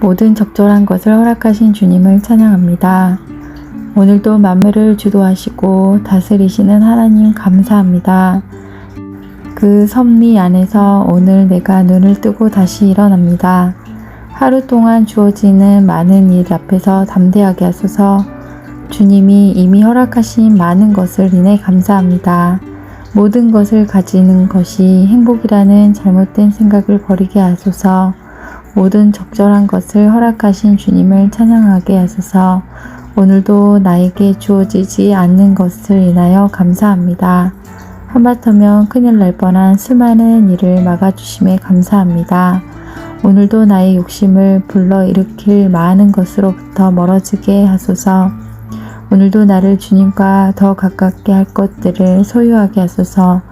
모든 적절한 것을 허락하신 주님을 찬양합니다. 오늘도 만물을 주도하시고 다스리시는 하나님 감사합니다. 그 섭리 안에서 오늘 내가 눈을 뜨고 다시 일어납니다. 하루 동안 주어지는 많은 일 앞에서 담대하게 하소서 주님이 이미 허락하신 많은 것을 인해 감사합니다. 모든 것을 가지는 것이 행복이라는 잘못된 생각을 버리게 하소서 모든 적절한 것을 허락하신 주님을 찬양하게 하소서 오늘도 나에게 주어지지 않는 것을 인하여 감사합니다. 하마터면 큰일 날 뻔한 수많은 일을 막아주심에 감사합니다. 오늘도 나의 욕심을 불러일으킬 많은 것으로부터 멀어지게 하소서. 오늘도 나를 주님과 더 가깝게 할 것들을 소유하게 하소서.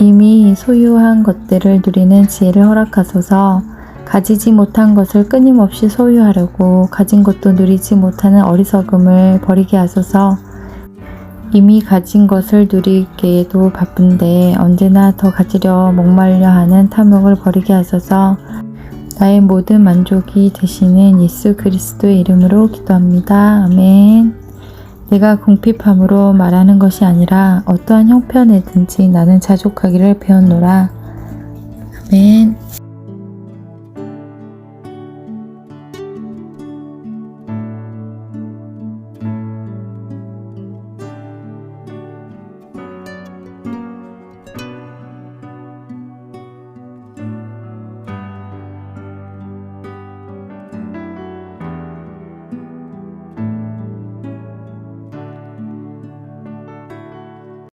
이미 소유한 것들을 누리는 지혜를 허락하소서. 가지지 못한 것을 끊임없이 소유하려고 가진 것도 누리지 못하는 어리석음을 버리게 하소서. 이미 가진 것을 누리기에도 바쁜데 언제나 더 가지려 목말려 하는 탐욕을 버리게 하소서. 나의 모든 만족이 되시는 예수 그리스도의 이름으로 기도합니다. 아멘. 내가 궁핍함으로 말하는 것이 아니라 어떠한 형편에든지 나는 자족하기를 배웠노라. 아멘.